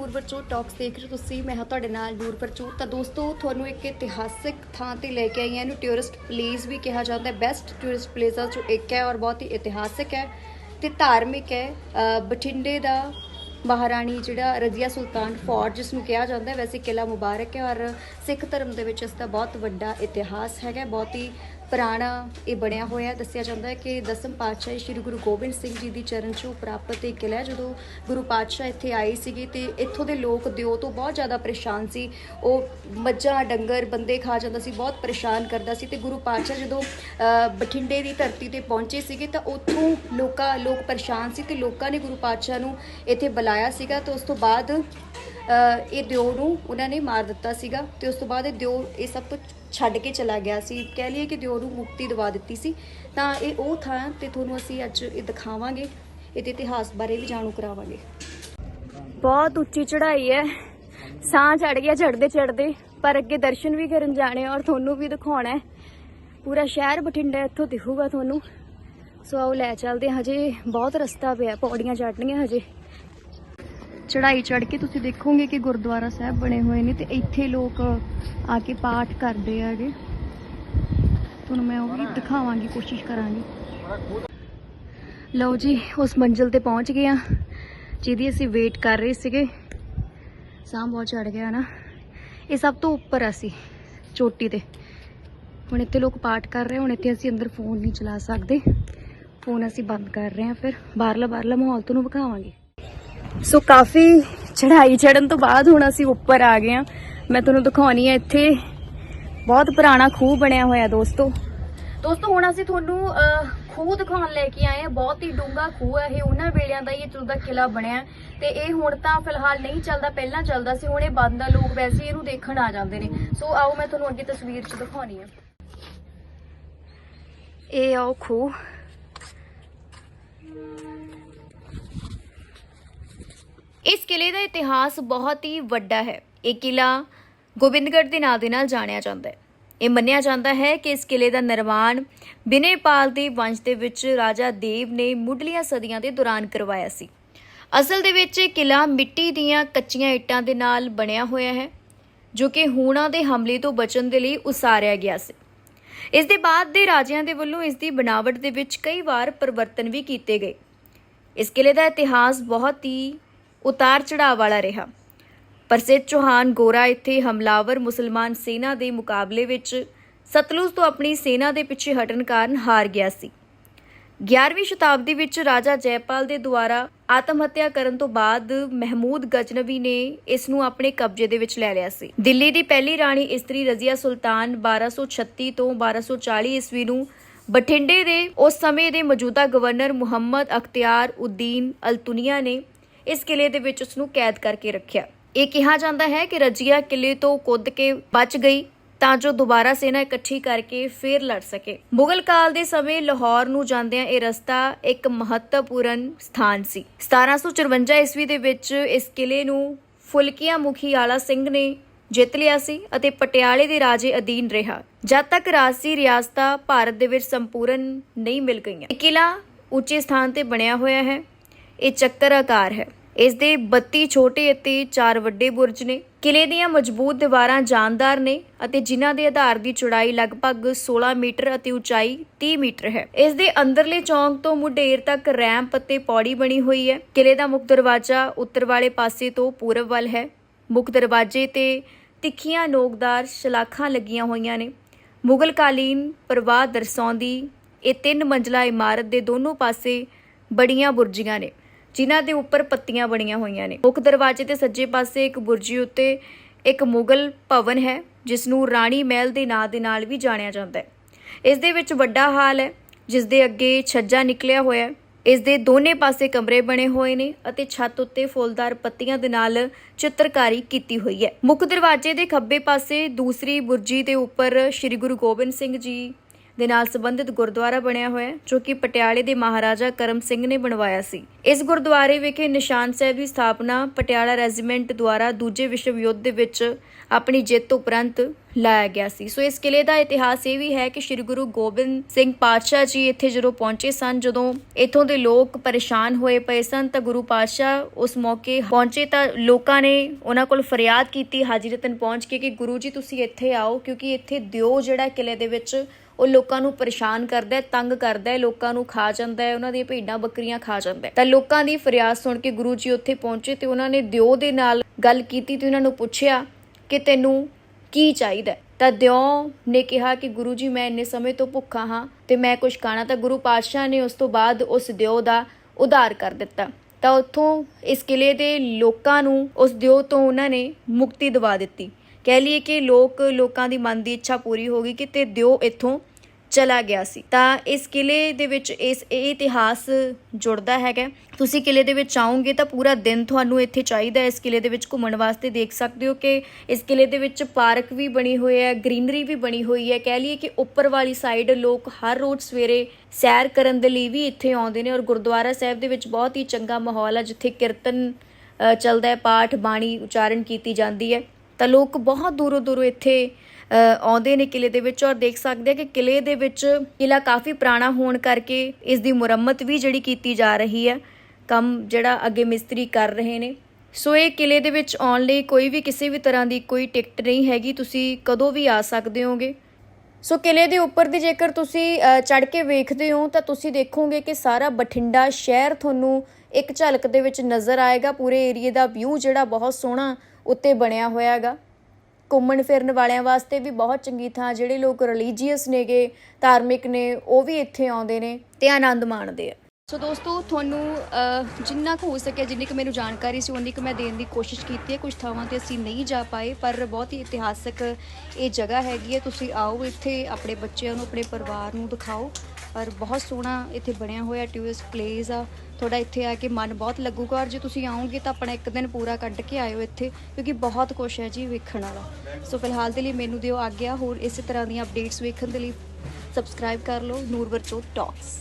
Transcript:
ਸ਼੍ਰੀ ਅਕਾਲ talks ਦੇਖ ਰਹੇ ਹੋ ਤੁਸੀਂ, ਮੈਂ ਹਾਂ ਤੁਹਾਡੇ ਨਾਲ ਨੂਰ ਤਾਂ ਦੋਸਤੋ, ਤੁਹਾਨੂੰ ਇੱਕ ਇਤਿਹਾਸਿਕ ਥਾਂ ਤੇ ਲੈ ਕੇ ਆਈ ਹਾਂ ਇਹਨੂੰ ਟੂਰਿਸਟ ਪਲੇਸ ਵੀ ਕਿਹਾ ਜਾਂਦਾ ਹੈ। ਬੈਸਟ ਟੂਰਿਸਟ ਪਲੇਸਾਂ ਚੋਂ ਇੱਕ ਹੈ ਔਰ ਬਹੁਤ ਹੀ ਇਤਿਹਾਸਿਕ ਹੈ ਤੇ ਧਾਰਮਿਕ ਹੈ। ਬਠਿੰਡੇ ਦਾ ਮਹਾਰਾਣੀ ਜਿਹੜਾ ਰਜ਼ੀਆ ਸੁਲਤਾਨ ਫੋਰਟ ਜਿਸ ਨੂੰ ਕਿਹਾ ਜਾਂਦਾ ਹੈ, ਵੈਸੇ ਕਿਲਾ ਮੁਬਾਰਕ ਹੈ ਔਰ ਸਿੱਖ ਧਰਮ ਦੇ ਵਿੱਚ ਇਸ ਦਾ ਬਹੁਤ ਵੱਡਾ ਇਤਿਹਾਸ ਹੈਗਾ ਬਹੁਤ ਹੀ ਪੁਰਾਣਾ ਇਹ ਬਣਿਆ ਹੋਇਆ ਦੱਸਿਆ ਜਾਂਦਾ ਹੈ ਕਿ ਦਸਮ ਪਾਤਸ਼ਾਹ ਸ੍ਰੀ ਗੁਰੂ ਗੋਬਿੰਦ ਸਿੰਘ ਜੀ ਦੀ ਚਰਨ ਛੂਹ ਪ੍ਰਾਪਤ ਇਹ ਕਿਲਾ ਜਦੋਂ ਗੁਰੂ ਪਾਤਸ਼ਾਹ ਇੱਥੇ ਆਏ ਸੀਗੇ ਤੇ ਇੱਥੋਂ ਦੇ ਲੋਕ ਦਿਓ ਤੋਂ ਬਹੁਤ ਜ਼ਿਆਦਾ ਪਰੇਸ਼ਾਨ ਸੀ। ਉਹ ਮੱਝਾਂ, ਡੰਗਰ, ਬੰਦੇ ਖਾ ਜਾਂਦਾ ਸੀ, ਬਹੁਤ ਪਰੇਸ਼ਾਨ ਕਰਦਾ ਸੀ ਤੇ ਗੁਰੂ ਪਾਤਸ਼ਾਹ ਜਦੋਂ ਬਠਿੰਡੇ ਦੀ ਧਰਤੀ ਤੇ ਪਹੁੰਚੇ ਸੀਗੇ ਤਾਂ ਉੱਥੋਂ ਲੋਕਾਂ, ਲੋਕ ਪਰੇਸ਼ਾਨ ਸੀ ਤੇ ਲੋਕਾਂ ਨੇ ਗੁਰੂ ਪਾਤਸ਼ਾਹ ਨੂੰ ਇੱਥੇ ਬੁਲਾਇਆ ਸੀਗਾ ਤੇ ਉਸ ਤੋਂ ਬਾਅਦ ਇਹ ਦਿਓ ਨੂੰ ਉਹਨਾਂ ਨੇ ਮਾਰ ਦਿੱਤਾ ਸੀਗਾ ਤੇ ਉਸ ਤੋਂ ਬਾਅਦ ਇਹ ਦਿਓ ਇਹ ਸਭ ਕੁਝ ਛੱਡ ਕੇ ਚਲਾ ਗਿਆ ਸੀ। ਕਹਿ ਲਈਏ ਕਿ ਦਿਓ ਨੂੰ ਮੁਕਤੀ ਦਿਵਾ ਦਿੱਤੀ ਸੀ, ਤਾਂ ਇਹ ਉਹ ਥਾਂ ਤੇ ਤੁਹਾਨੂੰ ਅਸੀਂ ਅੱਜ ਇਹ ਦਿਖਾਵਾਂਗੇ। ਇਹਦੇ ਇਤਿਹਾਸ ਬਾਰੇ ਵੀ ਜਾਣੂ ਕਰਾਵਾਂਗੇ। ਬਹੁਤ ਉੱਚੀ ਚੜ੍ਹਾਈ ਹੈ। ਸਾਹ ਚੜ ਗਿਆ ਚੜਦੇ ਚੜਦੇ ਪਰ ਅੱਗੇ ਦਰਸ਼ਨ ਵੀ ਕਰਨ ਜਾਣੇ ਔਰ ਤੁਹਾਨੂੰ ਵੀ ਦਿਖਾਉਣਾ ਹੈ। ਪੂਰਾ ਸ਼ਹਿਰ ਬਠਿੰਡਾ ਇੱਥੋਂ ਦਿਖੂਗਾ ਤੁਹਾਨੂੰ। ਸੋ ਆਓ ਲੈ ਚੱਲਦੇ ਹਜੇ ਬਹੁਤ ਰਸਤਾ ਪਿਆ, ਪੌੜੀਆਂ ਚੜ੍ਹਨੀਆਂ ਹਜੇ। ਚੜਾਈ ਚੜ ਕੇ ਤੁਸੀਂ ਦੇਖੋਗੇ ਕਿ ਗੁਰਦੁਆਰਾ ਸਾਹਿਬ ਬਣੇ ਹੋਏ ਨੇ ਤੇ ਇੱਥੇ ਲੋਕ ਆ ਕੇ ਪਾਠ ਕਰਦੇ ਆਗੇ ਤੁਹਾਨੂੰ ਮੈਂ ਉਹ ਵੀ ਦਿਖਾਵਾਂਗੀ, ਕੋਸ਼ਿਸ਼ ਕਰਾਂਗੀ। ਲਓ ਜੀ, ਉਸ ਮੰਜ਼ਿਲ ਤੇ ਪਹੁੰਚ ਗਏ ਆ, ਜਿਹਦੀ ਅਸੀਂ ਵੇਟ ਕਰ ਰਹੇ ਸੀਗੇ। ਸਾਹ ਬਹੁਤ ਚੜ ਗਿਆ ਨਾ। ਇਹ ਸਭ ਤੋਂ ਉੱਪਰ ਆ ਸੀ ਚੋਟੀ ਤੇ। ਹੁਣ ਇੱਥੇ ਲੋਕ ਪਾਠ ਕਰ ਰਹੇ, ਹੁਣ ਇੱਥੇ ਅਸੀਂ ਅੰਦਰ ਫੋਨ ਨਹੀਂ ਚਲਾ ਸਕਦੇ। ਫੋਨ ਅਸੀਂ ਬੰਦ ਕਰ ਰਹੇ ਹਾਂ ਫਿਰ। ਬਾਹਰਲਾ ਬਾਹਰਲਾ ਮਾਹੌਲ ਤੁਹਾਨੂੰ ਵਿਖਾਵਾਂਗੇ। ਸੋ ਕਾਫੀ ਚੜ੍ਹਾਈ ਚੜਨ ਤੋਂ ਬਾਅਦ ਹੁਣ ਅਸੀਂ ਉੱਪਰ ਆ ਗਏ ਆ ਮੈਂ ਤੁਹਾਨੂੰ ਦਿਖਾਉਣੀ ਆ ਇੱਥੇ। ਬਹੁਤ ਪੁਰਾਣਾ ਖੂਹ ਬਣਿਆ ਹੋਇਆ ਦੋਸਤੋ। ਦੋਸਤੋ, ਹੁਣ ਅਸੀਂ ਤੁਹਾਨੂੰ ਖੂਹ ਦਿਖਾਉਣ ਲੈ ਕੇ ਆਏ ਆ ਬਹੁਤ ਹੀ ਡੂੰਘਾ ਖੂਹ ਹੈ ਇਹ ਉਹਨਾਂ ਵੇਲਿਆਂ ਦਾ ਹੀ ਇਹ ਦਾ ਕਿਲਾ ਬਣਿਆ। ਤੇ ਇਹ ਹੁਣ ਤਾਂ ਫਿਲਹਾਲ ਨਹੀਂ ਚੱਲਦਾ। ਪਹਿਲਾਂ ਚੱਲਦਾ ਸੀ, ਹੁਣ ਇਹ ਬੰਦ ਆ। ਲੋਕ ਵੈਸੇ ਇਹਨੂੰ ਦੇਖਣ ਆ ਜਾਂਦੇ ਨੇ। ਸੋ ਆਓ, ਮੈਂ ਤੁਹਾਨੂੰ ਅੱਗੇ ਤਸਵੀਰ 'ਚ ਦਿਖਾਉਣੀ ਆ। ਇਹ ਆਓ ਖੂਹ। ਇਸ ਕਿਲੇ ਦਾ ਇਤਿਹਾਸ ਬਹੁਤ ਹੀ ਵੱਡਾ ਹੈ। ਇਹ ਕਿਲਾ ਗੋਬਿੰਦਗੜ੍ਹ ਦੇ ਨਾਂ ਦੇ ਨਾਲ ਜਾਣਿਆ ਜਾਂਦਾ ਹੈ। ਇਹ ਮੰਨਿਆ ਜਾਂਦਾ ਹੈ ਕਿ ਇਸ ਕਿਲੇ ਦਾ ਨਿਰਮਾਣ ਬਿਨੇਪਾਲ ਦੇ ਵੰਸ਼ ਦੇ ਵਿੱਚ ਰਾਜਾ ਦੇਵ ਨੇ ਮੁੱਢਲੀਆਂ ਸਦੀਆਂ ਦੇ ਦੌਰਾਨ ਕਰਵਾਇਆ ਸੀ। ਅਸਲ ਦੇ ਵਿੱਚ ਇਹ ਕਿਲਾ ਮਿੱਟੀ ਦੀਆਂ ਕੱਚੀਆਂ ਇੱਟਾਂ ਦੇ ਨਾਲ ਬਣਿਆ ਹੋਇਆ ਹੈ, ਜੋ ਕਿ ਹੂਣਾ ਦੇ ਹਮਲੇ ਤੋਂ ਬਚਣ ਦੇ ਲਈ ਉਸਾਰਿਆ ਗਿਆ ਸੀ। ਇਸ ਦੇ ਬਾਅਦ ਦੇ ਰਾਜਿਆਂ ਦੇ ਵੱਲੋਂ ਇਸ ਦੀ ਬਣਾਵਟ ਦੇ ਵਿੱਚ ਕਈ ਵਾਰ ਪਰਿਵਰਤਨ ਵੀ ਕੀਤੇ ਗਏ। ਇਸ ਕਿਲੇ ਦਾ ਇਤਿਹਾਸ ਬਹੁਤ ਹੀ ਉਤਾਰ ਚੜਾਅ ਵਾਲਾ ਰਿਹਾ। ਪ੍ਰਸਿੱਧ ਚੌਹਾਨ ਗੋਰਾ ਇੱਥੇ ਹਮਲਾਵਰ ਮੁਸਲਮਾਨ ਸੈਨਾ ਦੇ ਮੁਕਾਬਲੇ ਵਿੱਚ ਸਤਲੁਜ ਤੋਂ ਆਪਣੀ ਸੈਨਾ ਦੇ ਪਿੱਛੇ ਹਟਣ ਕਾਰਨ ਹਾਰ ਗਿਆ ਸੀ। 11ਵੀਂ ਸ਼ਤਾਬਦੀ ਵਿੱਚ ਰਾਜਾ ਜੈਪਾਲ ਦੇ ਦੁਆਰਾ ਆਤਮ ਹੱਤਿਆ ਕਰਨ ਤੋਂ ਬਾਅਦ ਮਹਿਮੂਦ ਗਜਨਵੀ ਨੇ ਇਸ ਨੂੰ ਆਪਣੇ ਕਬਜ਼ੇ ਦੇ ਵਿੱਚ ਲੈ ਲਿਆ ਸੀ। ਦਿੱਲੀ ਦੀ ਪਹਿਲੀ ਰਾਣੀ ਇਸਤਰੀ ਰਜ਼ੀਆ ਸੁਲਤਾਨ 1236 ਤੋਂ 1240 ਈਸਵੀ ਨੂੰ ਬਠਿੰਡੇ ਦੇ ਉਸ ਸਮੇਂ ਦੇ ਮੌਜੂਦਾ ਗਵਰਨਰ ਮੁਹੰਮਦ ਅਖਤਿਆਰ ਉਦੀਨ ਅਲਤੁਨੀਆ ਨੇ ਇਸ ਕਿਲੇ ਦੇ ਵਿੱਚ ਉਸ ਨੂੰ ਕੈਦ ਕਰਕੇ ਰੱਖਿਆ। ਇਹ ਕਿਹਾ ਜਾਂਦਾ ਹੈ ਕਿ ਰਜੀਆ ਕਿਲੇ ਤੋਂ ਕੁੱਦ ਕੇ ਬਚ ਗਈ ਤਾਂ ਜੋ ਦੁਬਾਰਾ ਸੈਨਾ ਇਕੱਠੀ ਕਰਕੇ ਫੇਰ ਲੜ ਸਕੇ। ਮੁਗਲ ਕਾਲ ਦੇ ਸਮੇਂ ਲਾਹੌਰ ਨੂੰ ਜਾਂਦਿਆਂ ਇਹ ਰਸਤਾ ਇੱਕ ਮਹੱਤਵਪੂਰਨ ਸਥਾਨ ਸੀ। 1754 ਈਸਵੀ ਦੇ ਵਿੱਚ ਇਸ ਕਿਲੇ ਨੂੰ ਫੁਲਕੀਆਂ ਮੁਖੀ ਆਲਾ ਸਿੰਘ ਨੇ ਜਿੱਤ ਲਿਆ ਸੀ ਅਤੇ ਪਟਿਆਲੇ ਦੇ ਰਾਜੇ ਅਧੀਨ ਰਿਹਾ। ਜਦ ਤੱਕ ਰਾਜਸੀ ਰਿਆਸਤਾਂ ਭਾਰਤ ਦੇ ਵਿੱਚ ਸੰਪੂਰਨ ਨਹੀਂ ਮਿਲ ਗਈਆਂ, ਇਹ ਕਿਲਾ ਉੱਚੇ ਸਥਾਨ ਤੇ ਬਣਿਆ ਹੋਇਆ ਹੈ। ਇਹ ਚੱਕਰ ਆਕਾਰ ਹੈ। ਇਸ ਦੇ 32 ਛੋਟੇ ਅਤੇ 4 ਵੱਡੇ ਬੁਰਜ ਨੇ। ਕਿਲੇ ਦੀਆਂ ਮਜ਼ਬੂਤ ਦੀਵਾਰਾਂ ਜਾਨਦਾਰ ਨੇ ਅਤੇ ਜਿਨ੍ਹਾਂ ਦੇ ਆਧਾਰ ਦੀ ਚੌੜਾਈ ਲਗਭਗ 16 ਮੀਟਰ ਅਤੇ ਉਚਾਈ 30 ਮੀਟਰ ਹੈ। ਇਸ ਦੇ ਅੰਦਰਲੇ ਚੌਂਕ ਤੋਂ ਮੁਢੇਰ ਤੱਕ ਰੈਂਪ ਅਤੇ ਪੌੜੀ ਬਣੀ ਹੋਈ ਹੈ। ਕਿਲੇ ਦਾ ਮੁੱਖ ਦਰਵਾਜ਼ਾ ਉੱਤਰ ਵਾਲੇ ਪਾਸੇ ਤੋਂ ਪੂਰਬ ਵੱਲ ਹੈ। ਮੁੱਖ ਦਰਵਾਜ਼ੇ ਤੇ ਤਿੱਖੀਆਂ ਨੋਕਦਾਰ ਸ਼ਲਾਖਾਂ ਲੱਗੀਆਂ ਹੋਈਆਂ ਨੇ। ਮੁਗਲ ਕਾਲੀਨ ਪ੍ਰਵਾਹ ਦਰਸਾਉਂਦੀ ਇਹ ਤਿੰਨ ਮੰਜ਼ਲਾ ਇਮਾਰਤ ਦੇ ਦੋਨੋਂ ਪਾਸੇ ਬੜੀਆਂ ਬੁਰਜੀਆਂ ਨੇ। ਜਿਨ੍ਹਾਂ ਦੇ ਉੱਪਰ ਪੱਤੀਆਂ ਬਣੀਆਂ ਹੋਈਆਂ ਨੇ। ਮੁੱਖ ਦਰਵਾਜ਼ੇ ਦੇ ਸੱਜੇ ਪਾਸੇ ਇੱਕ ਬੁਰਜੀ ਉੱਤੇ ਇੱਕ ਮੁਗਲ ਭਵਨ ਹੈ, ਜਿਸ ਨੂੰ ਰਾਣੀ ਮਹਿਲ ਦੇ ਨਾਂ ਦੇ ਨਾਲ ਵੀ ਜਾਣਿਆ ਜਾਂਦਾ ਹੈ। ਇਸ ਦੇ ਵਿੱਚ ਵੱਡਾ ਹਾਲ ਹੈ, ਜਿਸ ਦੇ ਅੱਗੇ ਛੱਜਾ ਨਿਕਲਿਆ ਹੋਇਆ ਹੈ। ਇਸ ਦੇ ਦੋਨੇ ਪਾਸੇ ਕਮਰੇ ਬਣੇ ਹੋਏ ਨੇ ਅਤੇ ਛੱਤ ਉੱਤੇ ਫੁੱਲਦਾਰ ਪੱਤੀਆਂ ਦੇ ਨਾਲ ਚਿੱਤਰਕਾਰੀ ਕੀਤੀ ਹੋਈ ਹੈ। ਮੁੱਖ ਦਰਵਾਜ਼ੇ ਦੇ ਖੱਬੇ ਪਾਸੇ ਦੂਸਰੀ ਬੁਰਜੀ ਦੇ ਉੱਪਰ ਸ੍ਰੀ ਗੁਰੂ ਗੋਬਿੰਦ ਸਿੰਘ ਜੀ ਦੇ ਨਾਲ ਸੰਬੰਧਿਤ ਗੁਰਦੁਆਰਾ ਬਣਿਆ ਹੋਇਆ ਹੈ, ਜੋ ਕਿ ਪਟਿਆਲੇ ਦੇ ਮਹਾਰਾਜਾ ਕਰਮ ਸਿੰਘ ਨੇ ਬਣਵਾਇਆ ਸੀ। ਇਸ ਗੁਰਦੁਆਰੇ ਵਿਖੇ ਨਿਸ਼ਾਨ ਸਾਹਿਬ ਦੀ ਸਥਾਪਨਾ ਪਟਿਆਲਾ ਰੈਜੀਮੈਂਟ ਦੁਆਰਾ ਦੂਜੇ ਵਿਸ਼ਵ ਯੁੱਧ ਦੇ ਵਿੱਚ ਆਪਣੀ ਜਿੱਤ ਉਪਰੰਤ ਲਾਇਆ ਗਿਆ ਸੀ। ਸੋ ਇਸ ਕਿਲੇ ਦਾ ਇਤਿਹਾਸ ਇਹ ਵੀ ਹੈ ਕਿ ਸ੍ਰੀ ਗੁਰੂ ਗੋਬਿੰਦ ਸਿੰਘ ਪਾਤਸ਼ਾਹ ਜੀ ਇੱਥੇ ਜਦੋਂ ਪਹੁੰਚੇ ਸਨ, ਜਦੋਂ ਇੱਥੋਂ ਦੇ ਲੋਕ ਪਰੇਸ਼ਾਨ ਹੋਏ ਪਏ ਸਨ, ਤਾਂ ਗੁਰੂ ਪਾਤਸ਼ਾਹ ਉਸ ਮੌਕੇ ਪਹੁੰਚੇ ਤਾਂ ਲੋਕਾਂ ਨੇ ਉਹਨਾਂ ਕੋਲ ਫਰਿਆਦ ਕੀਤੀ ਹਾਜੀ ਰਤਨ ਪਹੁੰਚ ਕੇ ਕਿ ਗੁਰੂ ਜੀ ਤੁਸੀਂ ਇੱਥੇ ਆਓ, ਕਿਉਂਕਿ ਇੱਥੇ ਦਿਓ ਜਿਹੜਾ ਕਿਲੇ ਦੇ ਵਿੱਚ ਉਹ ਲੋਕਾਂ ਨੂੰ ਪਰੇਸ਼ਾਨ ਕਰਦਾ ਹੈ, ਤੰਗ ਕਰਦਾ ਹੈ, ਲੋਕਾਂ ਨੂੰ ਖਾ ਜਾਂਦਾ ਹੈ, ਉਹਨਾਂ ਦੀਆਂ ਭੇਡਾਂ ਬੱਕਰੀਆਂ ਖਾ ਜਾਂਦਾ ਹੈ। ਤਾਂ ਲੋਕਾਂ ਦੀ ਫਰਿਆਦ ਸੁਣ ਕੇ ਗੁਰੂ ਜੀ ਉੱਥੇ ਪਹੁੰਚੇ ਤੇ ਉਹਨਾਂ ਨੇ ਦਿਓ ਦੇ ਨਾਲ ਗੱਲ ਕੀਤੀ ਤੇ ਉਹਨਾਂ ਨੂੰ ਪੁੱਛਿਆ ਕਿ ਤੈਨੂੰ ਕੀ ਚਾਹੀਦਾ ਤਾਂ ਦਿਓ ਨੇ ਕਿਹਾ ਕਿ ਗੁਰੂ ਜੀ, ਮੈਂ ਇੰਨੇ ਸਮੇਂ ਤੋਂ ਭੁੱਖਾ ਹਾਂ ਤੇ ਮੈਂ ਕੁਝ ਖਾਣਾ, ਤਾਂ ਗੁਰੂ ਪਾਤਸ਼ਾਹ ਨੇ ਉਸ ਤੋਂ ਬਾਅਦ ਉਸ ਦਿਓ ਦਾ ਉਧਾਰ ਕਰ ਦਿੱਤਾ। ਤਾਂ ਉੱਥੋਂ ਇਸ ਕਿਲੇ ਦੇ ਲੋਕਾਂ ਨੂੰ ਉਸ ਦਿਓ ਤੋਂ ਉਹਨਾਂ ਨੇ ਮੁਕਤੀ ਦਿਵਾ ਦਿੱਤੀ। ਕਹਿ ਲਈਏ ਕਿ ਲੋਕ, ਲੋਕਾਂ ਦੀ ਮਨ ਦੀ ਇੱਛਾ ਪੂਰੀ ਹੋ ਗਈ ਕਿ ਤੇ ਦਿਓ ਇੱਥੋਂ ਚਲਾ ਗਿਆ ਸੀ। ਤਾਂ ਇਸ ਕਿਲੇ ਦੇ ਵਿੱਚ ਇਸ, ਇਹ ਇਤਿਹਾਸ ਜੁੜਦਾ ਹੈਗਾ। ਤੁਸੀਂ ਕਿਲੇ ਦੇ ਵਿੱਚ ਆਉਂਗੇ ਤਾਂ ਪੂਰਾ ਦਿਨ ਤੁਹਾਨੂੰ ਇੱਥੇ ਚਾਹੀਦਾ ਹੈ ਇਸ ਕਿਲੇ ਦੇ ਵਿੱਚ ਘੁੰਮਣ ਵਾਸਤੇ। ਦੇਖ ਸਕਦੇ ਹੋ ਕਿ ਇਸ ਕਿਲੇ ਦੇ ਵਿੱਚ ਪਾਰਕ ਵੀ ਬਣੀ ਹੋਈ ਹੈ, ਗ੍ਰੀਨਰੀ ਵੀ ਬਣੀ ਹੋਈ ਹੈ। ਕਹਿ ਲਈਏ ਕਿ ਉੱਪਰ ਵਾਲੀ ਸਾਈਡ ਲੋਕ ਹਰ ਰੋਜ਼ ਸਵੇਰੇ ਸੈਰ ਕਰਨ ਦੇ ਲਈ ਵੀ ਇੱਥੇ ਆਉਂਦੇ ਨੇ ਔਰ ਗੁਰਦੁਆਰਾ ਸਾਹਿਬ ਦੇ ਵਿੱਚ ਬਹੁਤ ਹੀ ਚੰਗਾ ਮਾਹੌਲ ਹੈ ਜਿੱਥੇ ਕੀਰਤਨ ਚੱਲਦਾ ਹੈ ਪਾਠ ਬਾਣੀ ਉਚਾਰਨ ਕੀਤੀ ਜਾਂਦੀ ਹੈ। ਤਾਂ ਲੋਕ ਬਹੁਤ ਦੂਰੋਂ ਦੂਰੋਂ ਇੱਥੇ ਆਉਂਦੇ ਨੇ ਕਿਲੇ ਦੇ ਵਿੱਚ ਔਰ ਦੇਖ ਸਕਦੇ ਆ ਕਿ ਕਿਲੇ ਦੇ ਵਿੱਚ ਕਿਲਾ ਕਾਫੀ ਪੁਰਾਣਾ ਹੋਣ ਕਰਕੇ ਇਸ ਦੀ ਮੁਰੰਮਤ ਵੀ ਜਿਹੜੀ ਕੀਤੀ ਜਾ ਰਹੀ ਹੈ, ਕੰਮ ਜਿਹੜਾ ਅੱਗੇ ਮਿਸਤਰੀ ਕਰ ਰਹੇ ਨੇ। ਸੋ ਇਹ ਕਿਲੇ ਦੇ ਵਿੱਚ ਆਉਣ ਲਈ ਕੋਈ ਵੀ ਕਿਸੇ ਵੀ ਤਰ੍ਹਾਂ ਦੀ ਕੋਈ ਟਿਕਟ ਨਹੀਂ ਹੈਗੀ, ਤੁਸੀਂ ਕਦੋਂ ਵੀ ਆ ਸਕਦੇ ਹੋਗੇ। ਸੋ ਕਿਲੇ ਦੇ ਉੱਪਰ ਦੀ ਜੇਕਰ ਤੁਸੀਂ ਚੜ ਕੇ ਵੇਖਦੇ ਹੋ, ਤਾਂ ਤੁਸੀਂ ਦੇਖੋਗੇ ਕਿ ਸਾਰਾ ਬਠਿੰਡਾ ਸ਼ਹਿਰ ਤੁਹਾਨੂੰ ਇੱਕ ਝਲਕ ਦੇ ਵਿੱਚ ਨਜ਼ਰ ਆਏਗਾ। ਪੂਰੇ ਏਰੀਏ ਦਾ ਵਿਊ ਜਿਹੜਾ ਬਹੁਤ ਸੋਹਣਾ ਉੱਤੇ ਬਣਿਆ ਹੋਇਆ ਹੈਗਾ। ਘੁੰਮਣ ਫਿਰਨ ਵਾਲਿਆਂ ਵਾਸਤੇ ਵੀ ਬਹੁਤ ਚੰਗੀ ਥਾਂ ਜਿਹੜੇ ਲੋਕ ਰਿਲੀਜੀਅਸ ਨੇਗੇ, ਧਾਰਮਿਕ ਨੇ, ਉਹ ਵੀ ਇੱਥੇ ਆਉਂਦੇ ਨੇ ਤੇ ਆਨੰਦ ਮਾਣਦੇ ਆ। ਸੋ ਦੋਸਤੋ, ਤੁਹਾਨੂੰ ਜਿੰਨਾ ਕੁ ਹੋ ਸਕਿਆ, ਜਿੰਨੀ ਕੁ ਮੈਨੂੰ ਜਾਣਕਾਰੀ ਸੀ ਉਨੀ ਕੁ ਮੈਂ ਦੇਣ ਦੀ ਕੋਸ਼ਿਸ਼ ਕੀਤੀ ਹੈ। ਕੁਝ ਥਾਵਾਂ ਤੇ ਅਸੀਂ ਨਹੀਂ ਜਾ ਪਾਏ, ਪਰ ਬਹੁਤ ਹੀ ਇਤਿਹਾਸਕ ਇਹ ਜਗ੍ਹਾ ਹੈਗੀ ਹੈ। ਤੁਸੀਂ ਆਓ ਇੱਥੇ, ਆਪਣੇ ਬੱਚਿਆਂ ਨੂੰ, ਆਪਣੇ ਪਰਿਵਾਰ ਨੂੰ ਦਿਖਾਓ। ਔਰ ਬਹੁਤ ਸੋਹਣਾ ਇੱਥੇ ਬਣਿਆ ਹੋਇਆ ਟੂਰਿਸਟ ਪਲੇਸ ਆ। ਤੁਹਾਡਾ ਇੱਥੇ ਆ ਕੇ ਮਨ ਬਹੁਤ ਲੱਗੂਗਾ ਔਰ ਜੇ ਤੁਸੀਂ ਆਓਗੇ ਤਾਂ ਆਪਣਾ ਇੱਕ ਦਿਨ ਪੂਰਾ ਕੱਢ ਕੇ ਆਇਓ ਇੱਥੇ, ਕਿਉਂਕਿ ਬਹੁਤ ਕੁਛ ਹੈ ਜੀ ਵੇਖਣ ਵਾਲਾ। ਸੋ ਫਿਲਹਾਲ ਦੇ ਲਈ ਮੈਨੂੰ ਦਿਓ ਆਗਿਆ, ਹੋਰ ਇਸੇ ਤਰ੍ਹਾਂ ਦੀਆਂ ਅਪਡੇਟਸ ਵੇਖਣ ਦੇ ਲਈ ਸਬਸਕ੍ਰਾਈਬ ਕਰ ਲਓ ਨੂਰਵਰਚੋਤ ਟਾਕਸ